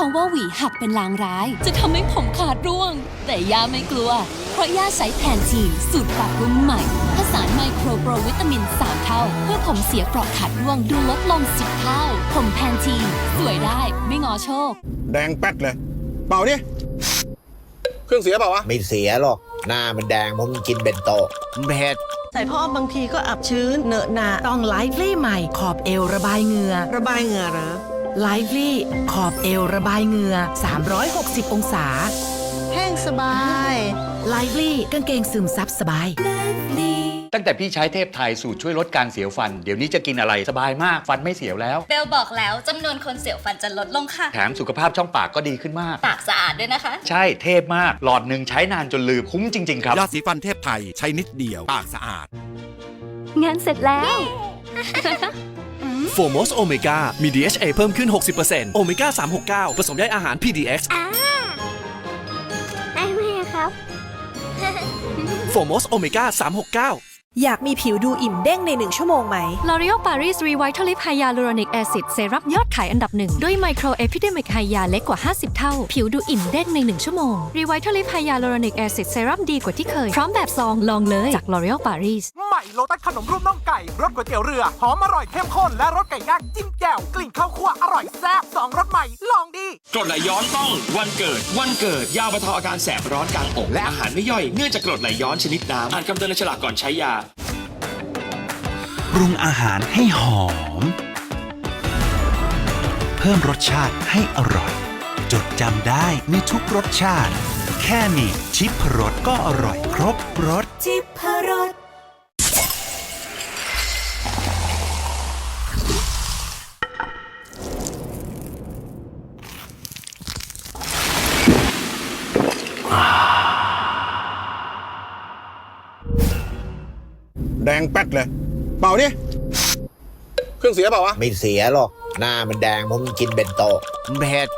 เขาว่าหวีหักเป็นลางร้าย จะทำให้ผมขาดร่วง แต่ย่าไม่กลัว เพราะย่าใช้แพนทีนสูตรปรับรุ่นใหม่ผสานไมโครโปรวิตามิน 3 เท่า เพื่อผมเสียเปราะขาดร่วงดูลดลง10เท่า ผมแพนทีนสวยได้ไม่งอโชค แดงแป๊ดเลย เป่าดิเครื่องเสียเปล่าวะ ไม่เสียหรอก หน้ามันแดงเพราะมันกินเบนโตะเผ็ดใส่พ่อบางทีก็อับชื้นเหนอะหนาต้องไลฟ์ลี่ใหม่ ขอบเอวระบายเหงื่อระบายเหงื่อเหรอ ไลฟ์ลี่ขอบเอวระบายเหงื่อ 360 องศา แห้งสบายไลฟ์ลี่กางเกงซึมซับสบาย ตั้งแต่พี่ใช้เทพไทยสูตรช่วยลดการเสียวฟัน เดี๋ยวนี้จะกินอะไรสบายมากฟันไม่เสียวแล้ว เบลบอกแล้วจำนวนคนเสียวฟันจะลดลงค่ะ แถมสุขภาพช่องปากก็ดีขึ้นมาก ปากสะอาดด้วยนะคะ ใช่เทพมาก หลอดหนึ่งใช้นานจนลืมคุ้มจริง ๆ ครับ ยาสีฟันเทพไทยใช้นิดเดียว ปากสะอาด งานเสร็จแล้ว โฟมอสโอเมก้ามี DHA เพิ่มขึ้น 60%โอเมก้า369 ผสมได้อาหาร PDX ได้ไหมครับ โฟมอสโอเมก้า369 อยากมีผิวดูอิ่มเด้งในหนึ่งชั่วโมงไหม L'Oreal Paris Revitalift Hyaluronic Acid เซรั่มยอดขายอันดับหนึ่งด้วยไมโครเอพิเดมิกไฮยาเล็กกว่า 50 เท่า ผิวดูอิ่มเด้งใน 1 ชั่วโมง Revitalift Hyaluronic Acid เซรั่มดีกว่าที่เคย พร้อมแบบซองลองเลยจาก L'Oreal Paris ใหม่โลตัสขนมรูปน่องไก่รสก๋วยเตี๋ยวเรือหอมอร่อยเข้มข้นและรสไก่ย่างจิ้มแจ่วกลิ่นข้าวคั่วอร่อยแซ่บสองรสใหม่ลองดี กรดไหลย้อนต้องวันเกิด วันเกิดยาบรรเทาอาการแสบร้อนกลางอกและอาหารไม่ย่อยเนื่องจากกรดไหลย้อนชนิดน้ำอ่านคำเตือนในฉลากก่อนใช้ยา ปรุงอาหารให้หอม เพิ่มรสชาติให้อร่อย จดจำได้ในทุกรสชาติ แค่มีชิปรสก็อร่อยครบรสจิพรส แดงแป๊ดเลย เป่าดิเครื่องเสียเปล่าวะ ไม่เสียหรอก หน้ามันแดงเพราะมันกินเบนโตะเผ็ด